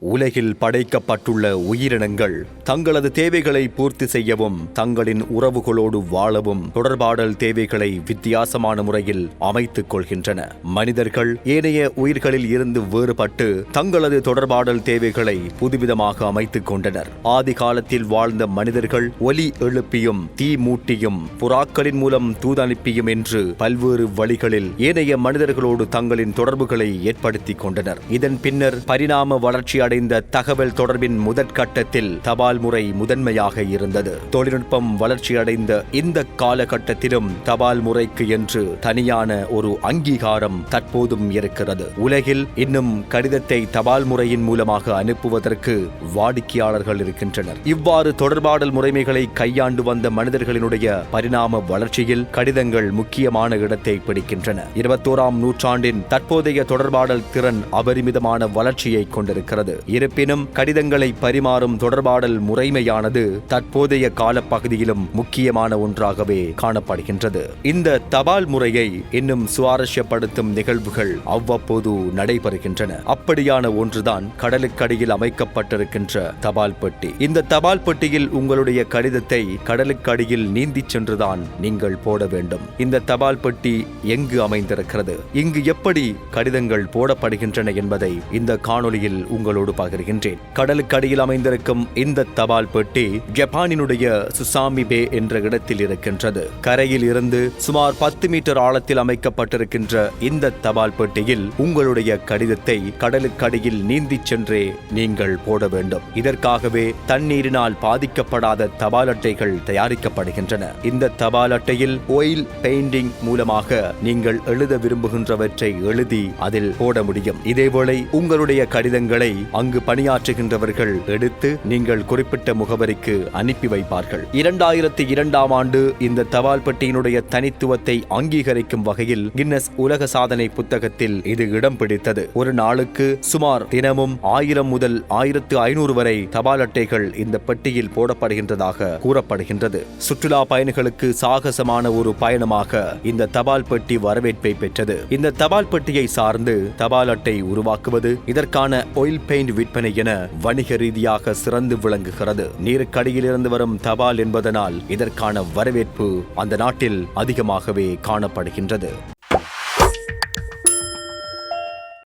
உலகில் படைக்கப்பட்டுள்ள உயிரினங்கள் தங்களது தேவைகளை பூர்த்தி செய்யவும் தங்களின் உறவுகளோடு வாழவும் தொடர்பாடல் தேவைகளை வித்தியாசமான முறையில் அமைத்துக் கொள்கின்றன. மனிதர்கள் ஏனைய உயிர்களில் இருந்து வேறுபட்டு தங்களது தொடர்பாடல் தேவைகளை புதுவிதமாக அமைத்துக் கொண்டனர். ஆதி காலத்தில் வாழ்ந்த மனிதர்கள் ஒலி எழுப்பியும் தீ மூட்டியும் புறாக்களின் மூலம் தூதனுப்பியும் என்று பல்வேறு வழிகளில் ஏனைய மனிதர்களோடு தங்களின் தொடர்புகளை ஏற்படுத்திக் கொண்டனர். இதன் பின்னர் பரிணாம வளர்ச்சி அடைந்த தகவல் தொடர்பின் முதற்கட்டத்தில் தபால் முறை முதன்மையாக இருந்தது தொழில்நுட்பம் வளர்ச்சியடைந்த இந்த காலகட்டத்திலும் தபால் முறைக்கு என்று தனியான ஒரு அங்கீகாரம் தற்போதும் இருக்கிறது உலகில் இன்னும் கடிதத்தை தபால் முறையின் மூலமாக அனுப்புவதற்கு வாடிக்கையாளர்கள் இருக்கின்றனர் இவ்வாறு தொடர்பாடல் முறைமைகளை கையாண்டு வந்த மனிதர்களினுடைய பரிணாம வளர்ச்சியில் கடிதங்கள் முக்கியமான இடத்தை பிடிக்கின்றன இருபத்தோராம் நூற்றாண்டின் தற்போதைய தொடர்பாடல் திறன் அபரிமிதமான வளர்ச்சியை கொண்டிருக்கிறது இருப்பினும் கடிதங்களை பரிமாறும் தொடர்பாடல் முறைமையானது தற்போதைய காலப்பகுதியிலும் முக்கியமான ஒன்றாகவே காணப்படுகின்றது. இந்த தபால் முறையை இன்னும் சுவாரஸ்யப்படுத்தும் நிகழ்வுகள் அவ்வப்போது நடைபெறுகின்றன. அப்படியான ஒன்றுதான் கடலுக்கடியில் அமைக்கப்பட்டிருக்கின்ற தபால் பெட்டி. இந்த தபால் பெட்டியில் உங்களுடைய கடிதத்தை கடலுக்கடியில் நீந்திச் சென்றுதான் நீங்கள் போட வேண்டும். இந்த தபால் பெட்டி எங்கு அமைந்திருக்கிறது? இங்கு எப்படி கடிதங்கள் போடப்படுகின்றன என்பதை இந்த காணொளியில் உங்களோடு பகிர்கின்றேன். கடலுக்கடியில் அமைந்திருக்கும் இந்த தபால் பெட்டி ஜப்பானினுடைய சுசாமி பே என்ற இடத்தில் இருக்கின்றது. கரையில் இருந்து சுமார் பத்து மீட்டர் ஆழத்தில் அமைக்கப்பட்டிருக்கின்ற இந்த தபால் பெட்டியில் உங்களுடைய கடிதத்தை கடலுக்கடியில் நீந்தி சென்றே நீங்கள் போட வேண்டும். இதற்காகவே தண்ணீரினால் பாதிக்கப்படாத தபால் அட்டைகள் தயாரிக்கப்படுகின்றன. இந்த தபால் அட்டையில் ஒயில் பெயிண்டிங் மூலமாக நீங்கள் எழுத விரும்புகின்றவற்றை எழுதி அதில் போட முடியும். இதேவேளை உங்களுடைய கடிதங்களை அங்கு பணியாற்றுகின்றவர்கள் எடுத்து நீங்கள் குறிப்பிட்ட முகவரிக்கு அனுப்பி வைப்பார்கள். இரண்டாயிரத்தி இரண்டாம் ஆண்டு இந்த தபால் பெட்டியினுடைய தனித்துவத்தை அங்கீகரிக்கும் வகையில் கின்னஸ் உலக சாதனை புத்தகத்தில் இது இடம் பிடித்தது. ஒரு நாளுக்கு சுமார் தினமும் ஆயிரம் முதல் ஆயிரத்து ஐநூறு வரை தபால் அட்டைகள் இந்த பெட்டியில் போடப்படுகின்றதாக கூறப்படுகின்றது. சுற்றுலா பயணிகளுக்கு சாகசமான ஒரு பயணமாக இந்த தபால் பெட்டி வரவேற்பை பெற்றது. இந்த தபால் பெட்டியை சார்ந்து தபால் அட்டை உருவாக்குவது இதற்கான ஒயில் பெயிண்ட் விற்பனை என வணிக ரீதியாக சிறந்து விளங்குகிறது. நீருக்கடியிலிருந்து வரும் தபால் என்பதனால் இதற்கான வரவேற்பு அந்த நாட்டில் அதிகமாகவே காணப்படுகின்றது.